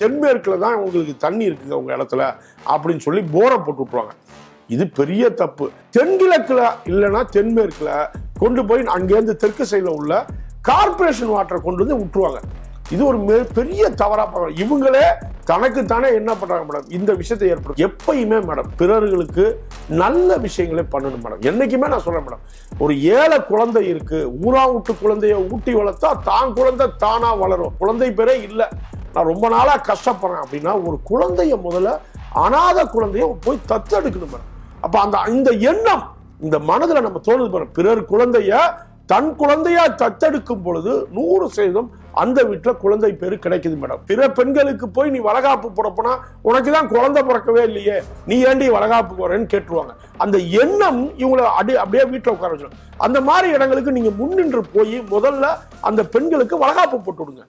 தென்மேற்குல தான் உங்களுக்கு தண்ணி இருக்குங்க உங்க இடத்துல அப்படின்னு சொல்லி போரை போட்டு விட்டுருவாங்க. இது பெரிய தப்பு. தென்கிழக்குல இல்லைன்னா தென்மேற்குல கொண்டு போய் அங்கேருந்து தெற்கு சைடில் உள்ள கார்ப்பரேஷன் வாட்டரை கொண்டு வந்து விட்டுருவாங்க. இது ஒரு பெரிய தவறா பார்க்கணும் இவங்களே தனக்கு தானே என்ன பண்றாங்க மேடம் இந்த விஷயத்தை ஏற்படும் எப்பயுமே மேடம் பிறர்களுக்கு நல்ல விஷயங்களே பண்ணணும் மேடம் என்னைக்குமே நான் சொல்றேன் மேடம் ஒரு ஏழை குழந்தை இருக்கு ஊரா விட்டு குழந்தைய ஊட்டி வளர்த்தா தான் குழந்தை தானா வளரும். குழந்தை பேரே இல்லை. நான் ரொம்ப நாளா கஷ்டப்படுறேன் அப்படின்னா ஒரு குழந்தைய முதல்ல அனாதை குழந்தைய போய் தத்தெடுக்கணும் மேடம் அப்ப அந்த இந்த எண்ணம் இந்த மனதுல நம்ம தோணுது பாருங்க பிறர் குழந்தைய தன் குழந்தையா தத்தெடுக்கும் பொழுது நூறு சதவீதம் அந்த வீட்டுல குழந்தை பேரு கிடைக்குது மேடம். பிற பெண்களுக்கு போய் நீ வளகாப்பு போட போனா உனக்கு தான் குழந்தை பிறக்கவே இல்லையே. நீ ஏண்டி வளகாப்பு போறேன்னு கேட்டுருவாங்க. அந்த எண்ணம் இவங்களை அடி அப்படியே வீட்டுல உட்கார வச்சிடும். அந்த மாதிரி இடங்களுக்கு நீங்க முன்னின்று போய் முதல்ல அந்த பெண்களுக்கு வளகாப்பு போட்டு விடுங்க.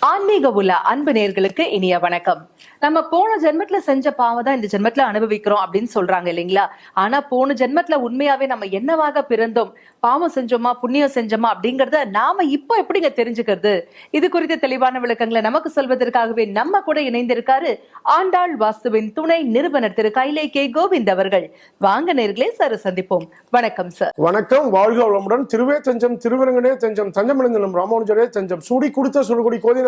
ஆன்மீக உள்ள அன்பு நேர்களுக்கு இனிய வணக்கம். நம்ம போன ஜென்மத்துல செஞ்ச பாவம் தான் இந்த ஜென்மத்துல அனுபவிக்கிறோம் அப்படின்னு சொல்றாங்க இல்லைங்களா? ஆனா போன ஜென்மத்துல உண்மையாவே நம்ம என்னவாக பிறந்தோம்? பாவம் செஞ்சோமா? புண்ணியம் செஞ்சோமா? அப்படிங்கறத நாம இப்போ எப்படிங்க தெரிஞ்சுக்கிறது? இது குறித்த தெளிவான விளக்கங்களை நமக்கு சொல்வதற்காகவே நம்ம கூட இணைந்திருக்காரு ஆண்டாள் வாஸ்துவின் துணை நிறுவனர் திரு கைலே கே கோவிந்த் அவர்கள். வாங்க நேர்களே சார் சந்திப்போம். வணக்கம் சார். வணக்கம். வாழ்க வளமுடன். திருவே தஞ்சம் திருவரங்கனே தஞ்சம் தஞ்சமடைந்தனம் ராமானுஜரே தஞ்சம் சூடி கொடுத்த சுடுகுடி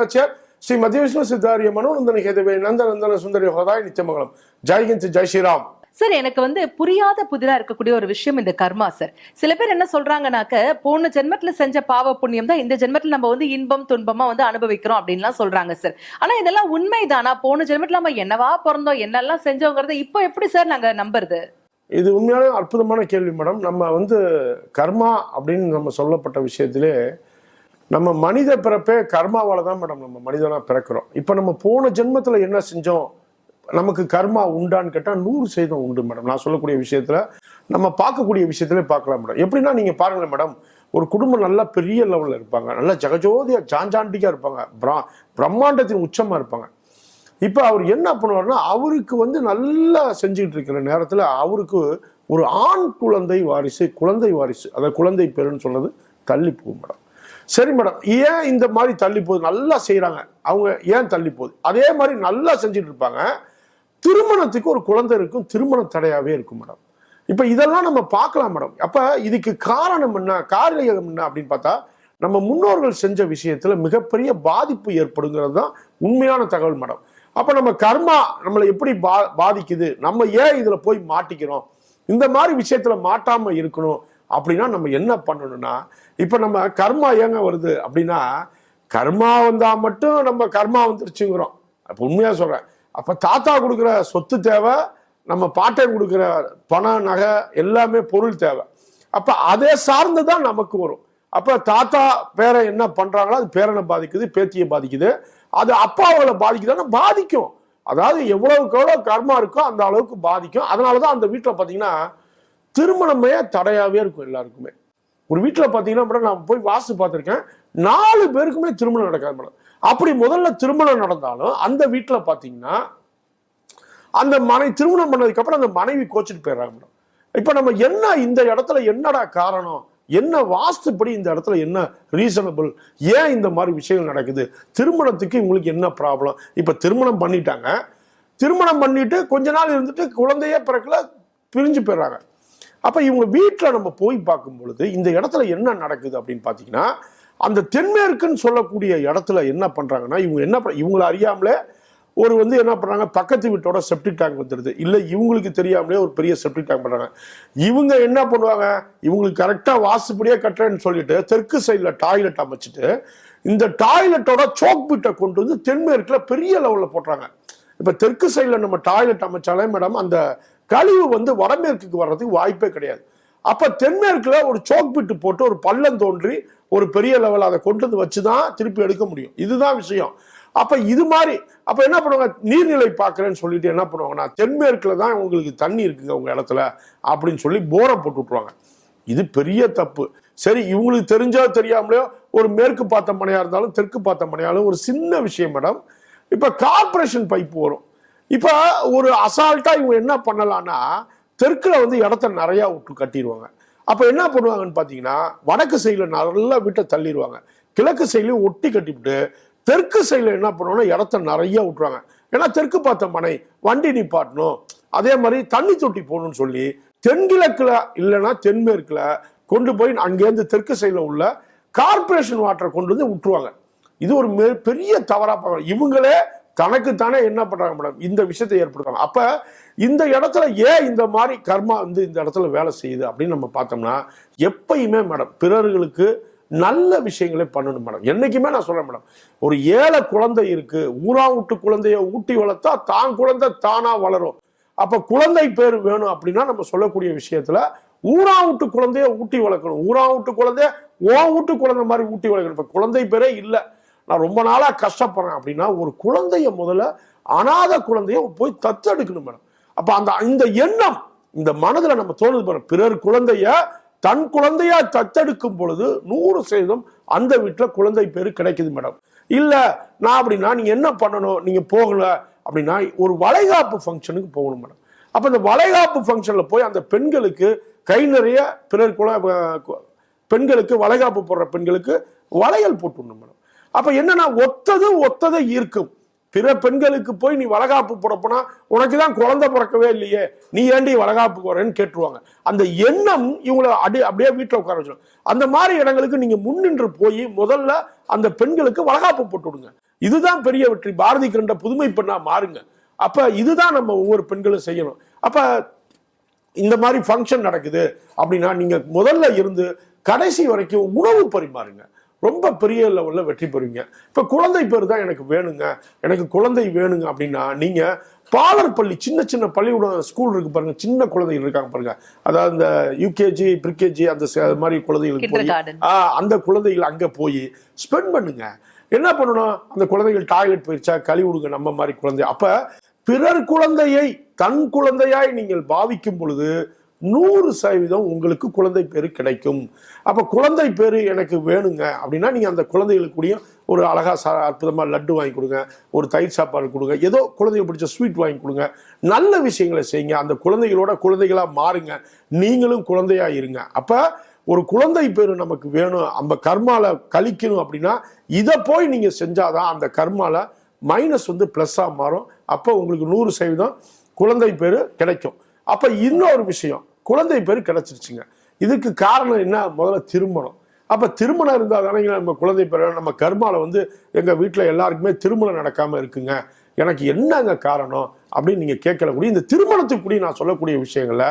ஸ்ரீ மத்திய விஷ்ணு சித்தாரிய மனோநந்தன கேதவே நந்த நந்தன சுந்தரி ஹோதாய் நித்தியமங்கலம் ஜெய்ஹிந்த் ஜெய் ஸ்ரீராம். சார் எனக்கு வந்து புரியாத புதிரா இருக்கக்கூடிய ஒரு விஷயம் இந்த கர்மா சார். சில பேர் என்ன சொல்றாங்கனாக்க போன ஜென்மத்துல செஞ்ச பாவ புண்ணியம் தான் இந்த ஜென்மத்துல நம்ம வந்து இன்பம் துன்பமா வந்து அனுபவிக்கிறோம் அப்படின்லாம் சொல்றாங்க சார். ஆனா இதெல்லாம் உண்மைதானா? போன ஜென்மத்துல நம்ம என்னவா பிறந்தோம் என்னெல்லாம் செஞ்சோங்கிறத இப்போ எப்படி சார் நாங்க நம்புறது? இது உண்மையான அற்புதமான கேள்வி மேடம். நம்ம வந்து கர்மா அப்படின்னு நம்ம சொல்லப்பட்ட விஷயத்திலே நம்ம மனித பிறப்பே கர்மாவால் தான் மேடம் நம்ம மனிதனாக பிறக்கிறோம். இப்போ நம்ம போன ஜென்மத்தில் என்ன செஞ்சோம்? நமக்கு கர்மா உண்டான்னு கேட்டால் நூறு சதவீதம் உண்டு மேடம். நான் சொல்லக்கூடிய விஷயத்தில் நம்ம பார்க்கக்கூடிய விஷயத்துல பார்க்கலாம் மேடம். எப்படின்னா நீங்கள் பாருங்களேன் மேடம் ஒரு குடும்பம் நல்லா பெரிய லெவலில் இருப்பாங்க. நல்லா ஜெகஜோதியா ஜாஞ்சாண்டிக்கா இருப்பாங்க. பிரா பிரம்மாண்டத்தின் உச்சமாக இருப்பாங்க. இப்போ அவர் என்ன பண்ணுவார்னா அவருக்கு வந்து நல்லா செஞ்சுக்கிட்டு இருக்கிற நேரத்தில் அவருக்கு ஒரு ஆண் குழந்தை வாரிசு குழந்தை வாரிசு அதாவது குழந்தை பேருன்னு சொன்னது தள்ளி போகும் மேடம். சரி மேடம் ஏன் இந்த மாதிரி தள்ளி போகுது? நல்லா செய்கிறாங்க அவங்க ஏன் தள்ளி போகுது? அதே மாதிரி நல்லா செஞ்சுட்டு இருப்பாங்க. திருமணத்துக்கு ஒரு குழந்தை இருக்கும் திருமண தடையாகவே இருக்கும் மேடம். இப்போ இதெல்லாம் நம்ம பார்க்கலாம் மேடம். அப்போ இதுக்கு காரணம் என்ன காரணம் என்ன அப்படின்னு பார்த்தா நம்ம முன்னோர்கள் செஞ்ச விஷயத்தில் மிகப்பெரிய பாதிப்பு ஏற்படுங்கிறது தான் உண்மையான தகவல் மேடம். அப்போ நம்ம கர்மா நம்மளை எப்படி பா பாதிக்குது? நம்ம ஏன் இதில் போய் மாட்டிக்கிறோம்? இந்த மாதிரி விஷயத்தில் மாட்டாமல் இருக்கணும் அப்படின்னா நம்ம என்ன பண்ணணும்னா இப்போ நம்ம கர்மா ஏங்க வருது அப்படின்னா கர்மா வந்தா மட்டும் நம்ம கர்மா வந்துருச்சுங்கிறோம். அப்போ உண்மையா சொல்றேன். அப்ப தாத்தா கொடுக்குற சொத்து தேவை நம்ம பாட்டன் கொடுக்குற பணம் நகை எல்லாமே பொருள் தேவை. அப்ப அதை சார்ந்து தான் நமக்கு வரும். அப்ப தாத்தா பேரை என்ன பண்றாங்களோ அது பேரனை பாதிக்குது பேத்தியை பாதிக்குது. அது அப்பாவளை பாதிக்குதுன்னா பாதிக்கும். அதாவது எவ்வளவுக்கு எவ்வளவு கர்மா இருக்கோ அந்த அளவுக்கு பாதிக்கும். அதனாலதான் அந்த வீட்டில் பாத்தீங்கன்னா திருமணமே தடையாவே இருக்கும் எல்லாருக்குமே. ஒரு வீட்டில் பார்த்தீங்கன்னா மேடம் நான் போய் வாஸ்து பார்த்துருக்கேன். நாலு பேருக்குமே திருமணம் நடக்காது மேடம். அப்படி முதல்ல திருமணம் நடந்தாலும் அந்த வீட்டில் பார்த்தீங்கன்னா அந்த மனை திருமணம் பண்ணதுக்கப்புறம் அந்த மனைவி கோச்சிட்டு போயிடுறாங்க மேடம். இப்போ நம்ம என்ன இந்த இடத்துல என்னடா காரணம்? என்ன வாஸ்துப்படி இந்த இடத்துல என்ன ரீசனபிள் ஏன் இந்த மாதிரி விஷயங்கள் நடக்குது? திருமணத்துக்கு இவங்களுக்கு என்ன ப்ராப்ளம் இப்போ திருமணம் பண்ணிட்டாங்க. திருமணம் பண்ணிட்டு கொஞ்ச நாள் இருந்துட்டு குழந்தையே பிறக்கல பிரிஞ்சு போயிடுறாங்க. அப்போ இவங்க வீட்டில் நம்ம போய் பார்க்கும் பொழுது இந்த இடத்துல என்ன நடக்குது அப்படின்னு பார்த்தீங்கன்னா அந்த தென்மேற்குன்னு சொல்லக்கூடிய இடத்துல என்ன பண்ணுறாங்கன்னா இவங்க என்ன பண்- இவங்களை அறியாமலே ஒரு வந்து என்ன பண்ணுறாங்க பக்கத்து வீட்டோட செப்டிக் டேங்க் வந்துடுது இல்லை இவங்களுக்கு தெரியாமலே ஒரு பெரிய செப்டிக் டேங்க் பண்ணுறாங்க இவங்க என்ன பண்ணுவாங்க இவங்களுக்கு கரெக்டாக வாசுப்படியாக கட்டுறேன்னு சொல்லிட்டு தெற்கு சைடில் டாய்லெட் அமைச்சிட்டு இந்த டாய்லெட்டோட சோக் பிட்டை கொண்டு வந்து தென்மேற்கில் பெரிய லெவலில் போடுறாங்க இப்போ தெற்கு சைடில் நம்ம டாய்லெட் அமைச்சாலே மேடம் அந்த கழிவு வந்து வடமேற்குக்கு வர்றதுக்கு வாய்ப்பே கிடையாது. அப்போ தென்மேற்கில் ஒரு சோக் பிட்டு போட்டு ஒரு பள்ளம் தோன்றி ஒரு பெரிய லெவல் அதை கொண்டு வந்து வச்சு தான் திருப்பி எடுக்க முடியும். இதுதான் விஷயம். அப்போ இது மாதிரி அப்போ என்ன பண்ணுவாங்க? நீர்நிலை பார்க்குறேன்னு சொல்லிட்டு என்ன பண்ணுவாங்கன்னா தென்மேற்கில் தான் உங்களுக்கு தண்ணி இருக்குங்க உங்கள் இடத்துல அப்படின்னு சொல்லி போரை போட்டு விட்ருவாங்க இது பெரிய தப்பு. சரி இவங்களுக்கு தெரிஞ்சோ தெரியாமலையோ ஒரு மேற்கு பார்த்த மனையாக இருந்தாலும் தெற்கு பார்த்த மனையாலும் ஒரு சின்ன விஷயம் மேடம். இப்போ கார்பரேஷன் பைப் வரும். இப்போ ஒரு அசால்ட்டாக இவங்க என்ன பண்ணலான்னா தெற்கில் வந்து இடத்த நிறையா விட்டு கட்டிடுவாங்க. அப்போ என்ன பண்ணுவாங்கன்னு பார்த்தீங்கன்னா வடக்கு சைடில் நல்லா வீட்டை தள்ளிடுவாங்க. கிழக்கு சைடில் ஒட்டி கட்டிவிட்டு தெற்கு சைடில் என்ன பண்ணுவாங்கன்னா இடத்த நிறைய விட்டுருவாங்க. ஏன்னா தெற்கு பார்த்த மனை வண்டி நிப்பாட்டணும். அதே மாதிரி தண்ணி தொட்டி போகணும்னு சொல்லி தென்கிழக்கில் இல்லைன்னா தென்மேற்கில் கொண்டு போய் அங்கேருந்து தெற்கு சைடில் உள்ள கார்ப்பரேஷன் வாட்டரை கொண்டு வந்து விட்டுருவாங்க. இது ஒரு பெரிய தவறாக பார்க்கணும் இவங்களே தனக்குத்தானே என்ன பண்றாங்க மேடம் இந்த விஷயத்தை ஏற்படுத்துறாங்க அப்ப இந்த இடத்துல ஏன் இந்த மாதிரி கர்மா வந்து இந்த இடத்துல வேலை செய்யுது அப்படின்னு நம்ம பார்த்தோம்னா எப்பயுமே மேடம் பிறர்களுக்கு நல்ல விஷயங்களே பண்ணணும் மேடம் என்றைக்குமே நான் சொல்கிறேன் மேடம் ஒரு ஏழை குழந்தை இருக்குது ஊரா விட்டு குழந்தைய ஊட்டி வளர்த்தா தான் குழந்தை தானாக வளரும். அப்போ குழந்தை பேர் வேணும் அப்படின்னா நம்ம சொல்லக்கூடிய விஷயத்தில் ஊரா விட்டு குழந்தைய ஊட்டி வளர்க்கணும். ஊரா விட்டு குழந்தைய ஓ வீட்டு குழந்தை மாதிரி ஊட்டி வளர்க்கணும். இப்போ குழந்தை பேரே இல்லை. நான் ரொம்ப நாளாக கஷ்டப்படுறேன் அப்படின்னா ஒரு குழந்தைய முதல்ல அனாதை குழந்தைய போய் தத்தெடுக்கணும் மேடம். அப்போ அந்த இந்த எண்ணம் இந்த மனதில் நம்ம தோணுது பாருங்க. பிறர் குழந்தைய தன் குழந்தையா தத்தெடுக்கும் பொழுது நூறு சதவீதம் அந்த வீட்டில் குழந்தை பேர் கிடைக்குது மேடம். இல்லை நான் அப்படின்னா நீங்க என்ன பண்ணணும்? நீங்க போகல அப்படின்னா ஒரு வளைகாப்பு ஃபங்க்ஷனுக்கு போகணும் மேடம். அப்போ இந்த வளைகாப்பு ஃபங்க்ஷனில் போய் அந்த பெண்களுக்கு கை நிறைய பிறர் குல பெண்களுக்கு வளைகாப்பு போடுற பெண்களுக்கு வளையல் போட்டுடணும் மேடம். அப்ப என்னன்னா ஒத்தது ஒத்ததை ஈர்க்கும். பிற பெண்களுக்கு போய் நீ வளகாப்பு போட உனக்கு தான் குழந்தை பிறக்கவே இல்லையே நீ ஏண்டி வளகாப்பு போறேன்னு கேட்டுருவாங்க. அந்த எண்ணம் இவங்களை அடி அப்படியே வீட்டில் உட்கார வச்சிடும் அந்த மாதிரி இடங்களுக்கு நீங்க முன்னின்று போய் முதல்ல அந்த பெண்களுக்கு வளகாப்பு போட்டு விடுங்க. இதுதான் பெரிய வெற்றி. பாரதி கண்ட புதுமை பெண்ணா மாறுங்க. அப்ப இதுதான் நம்ம ஒவ்வொரு பெண்களும் செய்யணும். அப்ப இந்த மாதிரி ஃபங்க்ஷன் நடக்குது அப்படின்னா நீங்க முதல்ல இருந்து கடைசி வரைக்கும் உணவு பரிமாறுங்க. ரொம்ப பெரிய லெவல்ல வெற்றி பெறுவீங்க. இப்ப குழந்தை பேர் தான் எனக்கு வேணுங்க. எனக்கு குழந்தை வேணுங்க அப்படின்னா நீங்க பாலர் பள்ளி சின்ன சின்ன பள்ளிக்கூடம் ஸ்கூல் இருக்கு பாருங்க. சின்ன குழந்தைகள் இருக்காங்க பாருங்க. அதாவது இந்த யூகேஜி ப்ரிகேஜி அந்த மாதிரி குழந்தைகளுக்கு போய் அந்த குழந்தைகள் அங்க போய் ஸ்பெண்ட் பண்ணுங்க. என்ன பண்ணணும்? அந்த குழந்தைகள் டாய்லெட் போயிருச்சா? கழுவி விடுங்க நம்ம மாதிரி குழந்தை. அப்ப பிறர் குழந்தையை தன் குழந்தையாய் நீங்கள் பாவிக்கும் பொழுது நூறு சதவீதம் உங்களுக்கு குழந்தை பேரு கிடைக்கும். அப்ப குழந்தை பேரு எனக்கு வேணுங்க. அப்படின்னா நீங்க அந்த குழந்தைகளுக்கு கூடயும் ஒரு அழகா சா அற்புதமா லட்டு வாங்கி கொடுங்க. ஒரு தயிர் சாப்பாடு கொடுங்க. ஏதோ குழந்தைங்க பிடிச்ச ஸ்வீட் வாங்கி கொடுங்க. நல்ல விஷயங்களை செய்யுங்க. அந்த குழந்தைகளோட குழந்தைகளா மாறுங்க. நீங்களும் குழந்தையா இருங்க. அப்ப ஒரு குழந்தை பேரு நமக்கு வேணும். அந்த கர்மால கழிக்கணும் அப்படின்னா இதை போய் நீங்க செஞ்சாதான் அந்த கர்மால மைனஸ் வந்து பிளஸ்ஸா மாறும். அப்போ உங்களுக்கு நூறு சதவீதம் குழந்தை பேரு கிடைக்கும். அப்ப இன்னொரு விஷயம். குழந்தை பேர் கிடைச்சிருச்சுங்க. இதுக்கு காரணம் என்ன? முதல்ல திருமணம். அப்போ திருமணம் இருந்தால் தானே நம்ம குழந்தை பேர் நம்ம கர்மால வந்து எங்கள் வீட்டில் எல்லாருக்குமே திருமணம் நடக்காமல் இருக்குங்க. எனக்கு என்னங்க காரணம்? அப்படின்னு நீங்கள் கேட்கல கூடிய இந்த திருமணத்துக்குடி நான் சொல்லக்கூடிய விஷயங்களை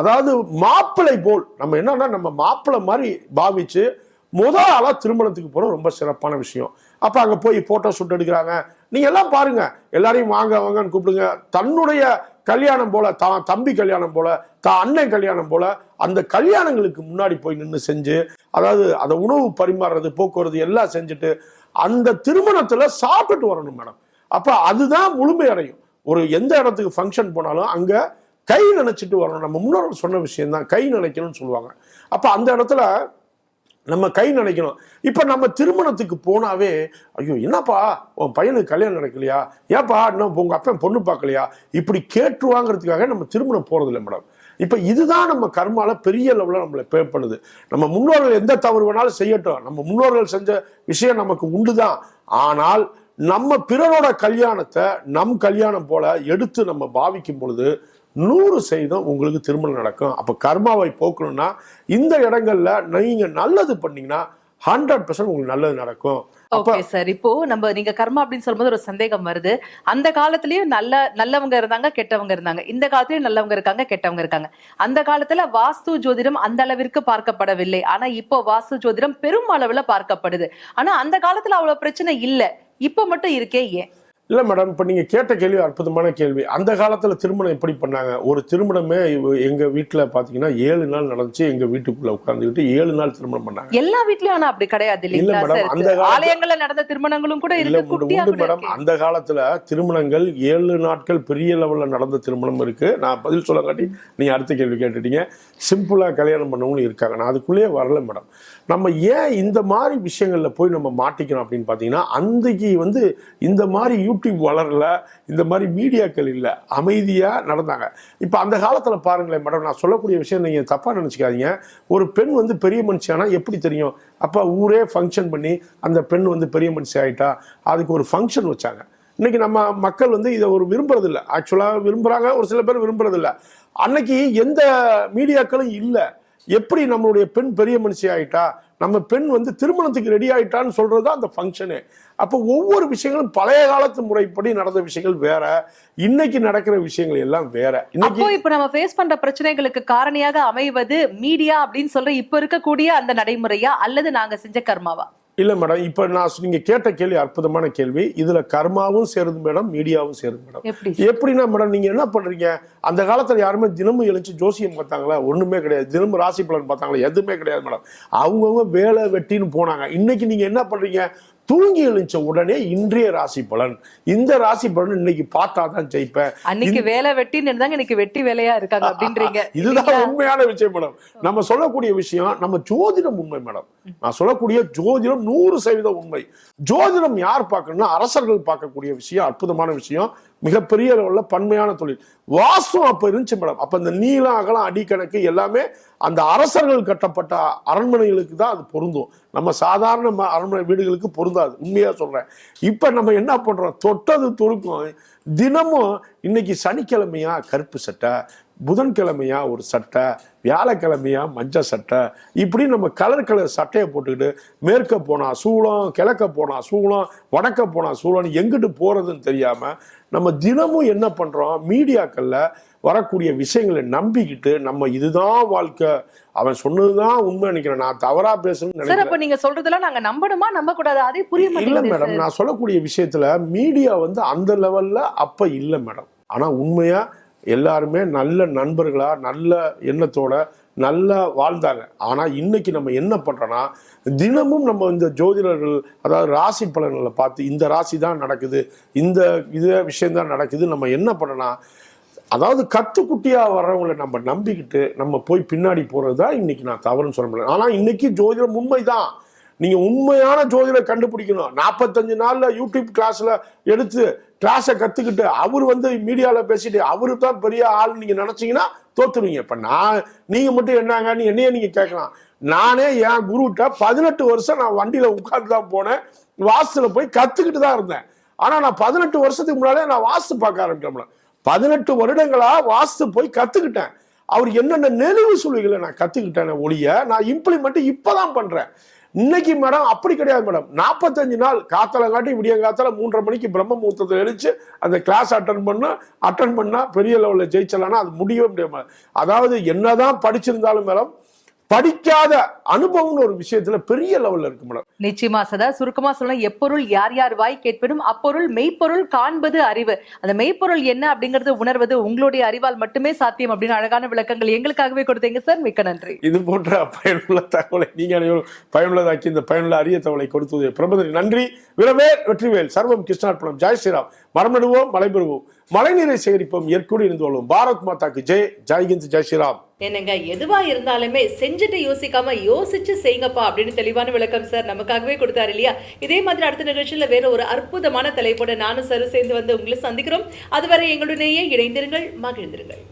அதாவது மாப்பிள்ளை போல் நம்ம என்னன்னா நம்ம மாப்பிள்ளை மாதிரி பாவிச்சு முதல் ஆளாக திருமணத்துக்கு போகிற ரொம்ப சிறப்பான விஷயம். அப்போ அங்கே போய் ஃபோட்டோ ஷூட் எடுக்கிறாங்க. நீங்கள் எல்லாம் பாருங்கள் எல்லாரையும் வாங்க வாங்கன்னு கூப்பிடுங்க. தன்னுடைய கல்யாணம் போல தான் தம்பி கல்யாணம் போல தான் அண்ணன் கல்யாணம் போல அந்த கல்யாணங்களுக்கு முன்னாடி போய் நின்று செஞ்சு அதாவது அந்த உணவு பரிமாறுறது போக்குவரத்து எல்லாம் செஞ்சுட்டு அந்த திருமணத்துல சாப்பிட்டுட்டு வரணும் மேடம் அப்ப அதுதான் முழுமை அடையும் ஒரு எந்த இடத்துக்கு ஃபங்க்ஷன் போனாலும் அங்க கை நினைச்சிட்டு வரணும். நம்ம முன்னோர்கள் சொன்ன விஷயம் தான் கை நினைக்கணும்னு சொல்லுவாங்க. அப்ப அந்த இடத்துல நம்ம கை நினைக்கணும். இப்போ நம்ம திருமணத்துக்கு போனாவே ஐயோ என்னப்பா? உன் பையனுக்கு கல்யாணம் நடக்கலையா? ஏப்பா? இன்னும் உங்க அப்பன் பொண்ணு பார்க்கலையா? இப்படி கேட்டுருவாங்கிறதுக்காக நம்ம திருமணம் போறது இல்லை மேடம் இப்ப இதுதான் நம்ம கர்மால பெரிய லெவலில் நம்மளை பே பண்ணுது. நம்ம முன்னோர்கள் எந்த தவறு வேணாலும் செய்யட்டும். நம்ம முன்னோர்கள் செஞ்ச விஷயம் நமக்கு உண்டுதான். ஆனால் நம்ம பிறரோட கல்யாணத்தை நம் கல்யாணம் போல எடுத்து நம்ம பாவிக்கும் பொழுது நூறு சதவீதம் உங்களுக்கு திருமணம் நடக்கும். அப்போ கர்மாவை போக்கணும்னா இந்த இடங்கள்ல நீங்க நல்லது பண்ணீங்கன்னா ஹண்ட்ரட் பர்சன்ட் உங்களுக்கு நல்லது நடக்கும். ஓகே சார் இப்போ நம்ம நீங்க கர்மா அப்படின்னு சொல்லும்போது ஒரு சந்தேகம் வருது. அந்த காலத்திலயும் நல்ல நல்லவங்க இருந்தாங்க கெட்டவங்க இருந்தாங்க. இந்த காலத்திலயும் நல்லவங்க இருக்காங்க கெட்டவங்க இருக்காங்க. அந்த காலத்துல வாஸ்து ஜோதிடம் அந்த அளவிற்கு பார்க்கப்படவில்லை. ஆனா இப்போ வாஸ்து ஜோதிடம் பெரும் அளவுல பார்க்கப்படுது. ஆனா அந்த காலத்துல அவ்வளவு பிரச்சனை இல்ல. இப்ப மட்டும் இருக்கே ஏன்? இல்ல மேடம் இப்ப நீங்க கேட்ட கேள்வி அற்புதமான கேள்வி. அந்த காலத்துல திருமணம் எப்படி பண்ணாங்க? ஒரு திருமணமே இவ- எங்க வீட்டுல பாத்தீங்கன்னா ஏழு நாள் நடந்துச்சு. எங்க வீட்டுக்குள்ள உட்கார்ந்துக்கிட்டு ஏழு நாள் திருமணம் பண்ணாங்க. எல்லா வீட்லயும் அப்படி கிடையாது madam, சார் அந்த ஆலயங்கள்ல நடந்த திருமணங்களும் கூட இல்ல உண்டு மேடம். அந்த காலத்துல திருமணங்கள் ஏழு நாட்கள் பெரிய லெவல்ல நடந்த திருமணம் இருக்கு. நான் பதில் சொல்லங்காட்டி நீங்க அடுத்த கேள்வி கேட்டுட்டீங்க. சிம்பிளா கல்யாணம் பண்ணவங்களும் இருக்காங்க. நான் அதுக்குள்ளேயே வரல மேடம் நம்ம ஏன் இந்த மாதிரி விஷயங்களில் போய் நம்ம மாட்டிக்கிறோம் அப்படின்னு பார்த்தீங்கன்னா அன்றைக்கு வந்து இந்த மாதிரி யூடியூப் வளரல இந்த மாதிரி மீடியாக்கள் இல்லை அமைதியாக நடந்தாங்க. இப்போ அந்த காலத்தில் பாருங்களேன் மேடம் நான் சொல்லக்கூடிய விஷயம் நீங்கள் தப்பாக நினச்சிக்காதீங்க. ஒரு பெண் வந்து பெரிய மனுஷனா எப்படி தெரியும்? அப்போ ஊரே ஃபங்க்ஷன் பண்ணி அந்த பெண் வந்து பெரிய மனுஷன் ஆகிட்டா அதுக்கு ஒரு ஃபங்க்ஷன் வச்சாங்க. இன்னைக்கு நம்ம மக்கள் வந்து இதை ஒரு விரும்புறதில்லை. ஆக்சுவலாக விரும்புகிறாங்க ஒரு சில பேர் விரும்புறதில்ல. அன்னைக்கு எந்த மீடியாக்களும் இல்லை. எப்படி நம்மளுடைய பெண் பெரிய மனுஷி ஆயிட்டா? நம்ம பெண் வந்து திருமணத்துக்கு ரெடி ஆயிட்டான்னு சொல்றது தான் அந்த ஃபங்க்ஷனு அப்போ ஒவ்வொரு விஷயங்களும் பழைய காலத்து முறைப்படி நடந்த விஷயங்கள் வேற இன்னைக்கு நடக்கிற விஷயங்கள் எல்லாம் வேற. இன்னைக்கு இப்ப நம்ம ஃபேஸ் பண்ற பிரச்சனைகளுக்கு காரணியாக அமைவது மீடியா அப்படின்னு சொல்ற இப்ப இருக்கக்கூடிய அந்த நடைமுறையா? அல்லது நாங்க செஞ்ச கர்மாவா? இல்ல மேடம் இப்ப நான் சொ- நீங்க கேட்ட கேள்வி அற்புதமான கேள்வி. இதுல கர்மாவும் சேருது மேடம் மீடியாவும் சேருது மேடம் எப்படி? எப்படின்னா மேடம் நீங்க என்ன பண்றீங்க? அந்த காலத்துல யாருமே தினமும் எழுந்து ஜோசியம் பார்த்தாங்களா? ஒண்ணுமே கிடையாது. தினமும் ராசி பலன் பார்த்தாங்களா? எதுவுமே கிடையாது மேடம் அவங்கவுங்க வேலை வெட்டின்னு போனாங்க. இன்னைக்கு நீங்க என்ன பண்றீங்க? தூங்கி எழுந்த உடனே இன்றைய ராசி பலன். இந்த ராசி பலன் இன்னைக்கு பார்த்தா தான் ஜெயிப்பேன். அன்னைக்கு வேலை வெட்டின்னு இருந்தாங்க இன்னைக்கு வெட்டி வேலையா இருக்காங்க அப்படின்றீங்க. இதுதான் உண்மையான விஷயம் மேடம். நம்ம சொல்லக்கூடிய விஷயம் நம்ம ஜோதிடம் உண்மை மேடம். நான் சொல்லக்கூடிய ஜோதிடம் நூறு சதவீதம் உண்மை. ஜோதிடம் யார் பார்க்கணும்னா அரசர்கள் பார்க்கக்கூடிய விஷயம் அற்புதமான விஷயம். மிகப்பெரிய அளவில் பன்மையான தொழில். வாசம் அப்ப இருந்துச்சு மேடம். அப்ப இந்த நீளம் அகலம் அடிக்கணக்கு எல்லாமே அந்த அரசர்கள் கட்டப்பட்ட அரண்மனைகளுக்கு தான் அது பொருந்தும். நம்ம சாதாரண ம- அரண்மனை வீடுகளுக்கு பொருந்தாது. உண்மையா சொல்றேன். இப்ப நம்ம என்ன பண்றோம்? தொட்டது துருக்கும் தினமும் இன்னைக்கு சனிக்கிழமையா கருப்பு சட்டை புதன்கிழமையா ஒரு சட்டை வியாழக்கிழமையா மஞ்சள் சட்டை. இப்படி நம்ம கலர் கலர் சட்டையை போட்டுக்கிட்டு மேற்க போனா சூளம் கிழக்க போனா சூளம் வடக்க போனா சூளம் எங்கிட்டு போறதுன்னு தெரியாம நம்ம தினமும் என்ன பண்றோம்? மீடியாக்கள்ல வரக்கூடிய விஷயங்களை நம்பிக்கிட்டு நம்ம இதுதான் வாழ்க்கை. அவன் சொன்னதுதான் உண்மை நினைக்கிறேன். நான் தவறா பேசணும்னு நினைக்கிறேன் நீங்க சொல்றதெல்லாம் நாங்க நம்பணுமா? நம்ப கூடாது அதே புரிய இல்ல மேடம். நான் சொல்லக்கூடிய விஷயத்துல மீடியா வந்து அந்த லெவல்ல அப்ப இல்ல மேடம் ஆனா உண்மையா எல்லாருமே நல்ல நண்பர்களாக நல்ல எண்ணத்தோட நல்லா வாழ்ந்தாங்க. ஆனால் இன்னைக்கு நம்ம என்ன பண்ணுறோன்னா தினமும் நம்ம இந்த ஜோதிடர்கள் அதாவது ராசி பலன்களை பார்த்து இந்த ராசி தான் நடக்குது இந்த இதே விஷயந்தான் நடக்குது நம்ம என்ன பண்ணனா அதாவது கத்துக்குட்டியாக வர்றவங்களை நம்ம நம்பிக்கிட்டு நம்ம போய் பின்னாடி போகிறது தான் இன்னைக்கு நான் தவறுன்னு சொல்ல முடியல. ஆனால் இன்னைக்கு ஜோதிடம் உண்மை தான் நீங்கள் உண்மையான ஜோதிடரை கண்டுபிடிக்கணும். நாற்பத்தஞ்சு நாளில் யூடியூப் கிளாஸில் எடுத்து கிளாஸை கத்துக்கிட்டு அவர் வந்து மீடியாவில் பேசிட்டு அவரு தான் பெரிய ஆள் நீங்க நினைச்சீங்கன்னா தோத்துருவீங்க. இப்ப நான் நீங்க மட்டும் என்னங்கன்னு என்னைய நீங்க கேட்கலாம். நானே என் குருகிட்ட பதினெட்டு வருஷம் நான் வண்டியில உட்கார்ந்து தான் போனேன். வாஸ்துல போய் கத்துக்கிட்டு தான் இருந்தேன். ஆனா நான் பதினெட்டு வருஷத்துக்கு முன்னாலே நான் வாஸ்து பார்க்க ஆரம்பிக்கல. பதினெட்டு வருடங்களா வாஸ்து போய் கத்துக்கிட்டேன். அவர் என்னென்ன நெளிவு சொல்லுகளை நான் கத்துக்கிட்டேன் ஒழிய நான் இம்ப்ளிமெண்ட் இப்பதான் பண்றேன். இன்னைக்கு மேடம் அப்படி கிடையாது மேடம். நாற்பத்தஞ்சு நாள் காத்தல காட்டி விடிய காத்தால மூன்றரை மணிக்கு பிரம்ம முகூர்த்தத்தை எழுச்சு அந்த கிளாஸ் அட்டன் பண்ண அட்டன் பண்ணா பெரிய லெவலில் ஜெயிச்சலாம்னா அது முடியவே முடியாது அதாவது என்னதான் படிச்சிருந்தாலும் மேடம் படிக்காத அனுபவம்னு ஒரு விஷயத்துல பெரிய லெவல்ல இருக்கு மேடம். நிச்சயமா சதா சுருக்கமா சொல்ல எப்பொருள் யார் யார் வாய் கேட்பினும் அப்பொருள் மெய்ப்பொருள் காண்பது அறிவு. அந்த மெய்ப்பொருள் என்ன அப்படிங்கறது உணர்வது உங்களுடைய அறிவால் மட்டுமே சாத்தியம் அப்படின்னு அழகான விளக்கங்கள் எங்களுக்காகவே கொடுத்தீங்க சார். மிக்க நன்றி. இது போன்ற பயனுள்ள தகவலை நீங்க அனைவரும் பயனுள்ளதாக்கி இந்த பயனுள்ள அரிய தகவலை கொடுத்தது பிரபந்தனை நன்றி. விரவேல் வெற்றிவேல் சர்வம் கிருஷ்ணார்ப்பணம் ஜெய் ஸ்ரீராம். மரம் நடுவோம் மழை பெறுவோம். மழைநீரை சேகரிப்போம் ஏற்கூடி இருந்து கொள்வோம். பாரத் மாதாக்கு ஜெய். ஜெய்ஹிந்த் ஜெய் ஸ்ரீராம். என்னங்க எதுவா இருந்தாலுமே செஞ்சுட்டு யோசிக்காம யோசிச்சு செய்யுங்கப்பா அப்படின்னு தெளிவான விளக்கம் சார் நமக்காகவே கொடுத்தாரு இல்லையா? இதே மாதிரி அடுத்த நிகழ்ச்சியில் வேற ஒரு அற்புதமான தலைப்போட நானும் சரி சேர்ந்து வந்து உங்களை சந்திக்கிறோம். அதுவரை எங்களுடனேயே இணைந்திருங்கள் மகிழ்ந்திருங்கள்.